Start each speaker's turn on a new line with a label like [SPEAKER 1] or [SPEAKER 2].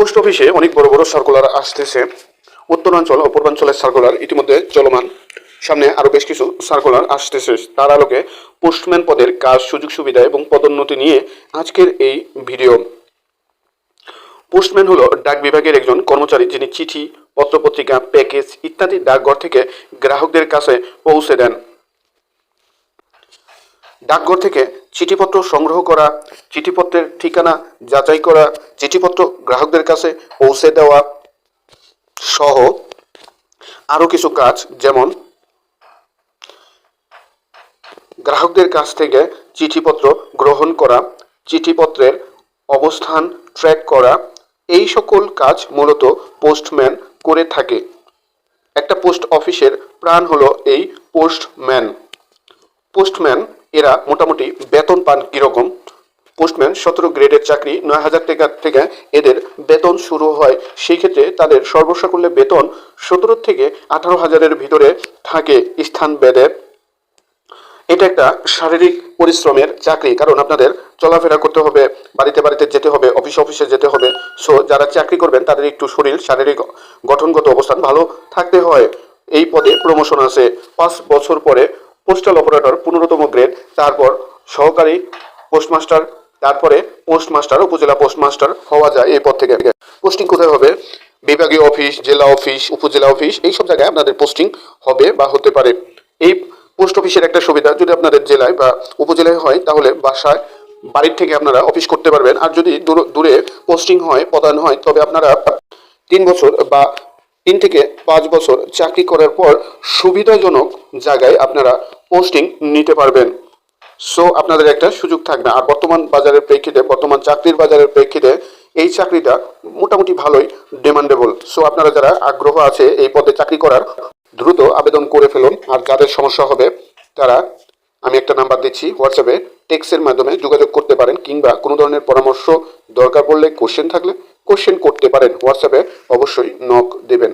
[SPEAKER 1] Post অফিসে অনেক বড় বড় সার্কুলার আসতেছে। উত্তরাঞ্চল ও পূর্বাঞ্চলের সার্কুলার ইতিমধ্যে চলমান। সামনে আরও বেশ কিছু সার্কুলার আসতেছে। তার আলোকে পোস্টম্যান পদের কাজ, সুযোগ সুবিধা এবং পদোন্নতি নিয়ে আজকের এই ভিডিও পোস্টম্যান হলো ডাক বিভাগের একজন কর্মচারী যিনি চিঠি, পত্রপত্রিকা প্যাকেজ ইত্যাদি ডাকঘর থেকে গ্রাহকদের কাছে পৌঁছে দেন। ডাকঘর থেকে চিঠিপত্র সংগ্রহ করা, চিঠিপত্রের ঠিকানা যাচাই করা, চিঠিপত্র গ্রাহকদের কাছে পৌঁছে দেওয়া সহ আরও কিছু কাজ, যেমন গ্রাহকদের কাছ থেকে চিঠিপত্র গ্রহণ করা, চিঠিপত্রের অবস্থান ট্র্যাক করা, এই সকল কাজ মূলত পোস্টম্যান করে থাকে। একটা পোস্ট অফিসের প্রাণ হলো এই পোস্টম্যান। পোস্টম্যান এরা মোটামুটি বেতন পান কীরকম? পোস্টম্যান সতেরো গ্রেডের চাকরি নয় হাজার টাকা থেকে এদের বেতন শুরু হয়। সেই ক্ষেত্রে তাদের সর্বসাকুল্যে বেতন সতেরো থেকে আঠারো হাজারের ভিতরে থাকে স্থান বেদে এটা একটা শারীরিক পরিশ্রমের চাকরি, কারণ আপনাদের চলাফেরা করতে হবে, বাড়িতে বাড়িতে যেতে হবে, অফিস অফিসে যেতে হবে। সো যারা চাকরি করবেন, তাদের একটু শরীর, শারীরিক গঠনগত অবস্থান ভালো থাকতে হয়। এই পদে প্রমোশন আছে পাঁচ বছর পরে পোস্টাল অপারেটর পনেরোতম গ্রেড তারপর সহকারী পোস্টমাস্টার তারপরে পোস্টমাস্টার উপজেলা পোস্টমাস্টার হওয়া যায় এই পদ থেকে। পোস্টিং কোথায় হবে? বিভাগীয় অফিস জেলা অফিস উপজেলা অফিস এই সব জায়গায় আপনাদের পোস্টিং হবে বা হতে পারে। এই পোস্ট অফিসের একটা সুবিধা, যদি আপনাদের জেলায় বা উপজেলায় হয়, তাহলে বাসায়, বাড়ির থেকে আপনারা অফিস করতে পারবেন। আর যদি দূর- পোস্টিং হয় পদায়ন হয়, তবে আপনারা তিন বছর বা তিন থেকে পাঁচ বছর চাকরি করার পর সুবিধাজনক জায়গায় আপনারা পোস্টিং নিতে পারবেন। সো আপনাদের একটা সুযোগ থাকবে। আর বর্তমান বাজারের প্রেক্ষিতে, বর্তমান চাকরির বাজারের প্রেক্ষিতে এই চাকরিটা মোটামুটি ভালোই ডিমান্ডেবল সো আপনারা যারা আগ্রহ আছে এই পদে চাকরি করার, দ্রুত আবেদন করে ফেলুন। আর যাদের সমস্যা হবে, তারা, আমি একটা নাম্বার দিচ্ছি হোয়াটসঅ্যাপে টেক্সের মাধ্যমে যোগাযোগ করতে পারেন, কিংবা কোনো ধরনের পরামর্শ দরকার পড়লে কোশ্চেন থাকলে কোশ্চেন করতে পারেন। হোয়াটসঅ্যাপে অবশ্যই নক দেবেন।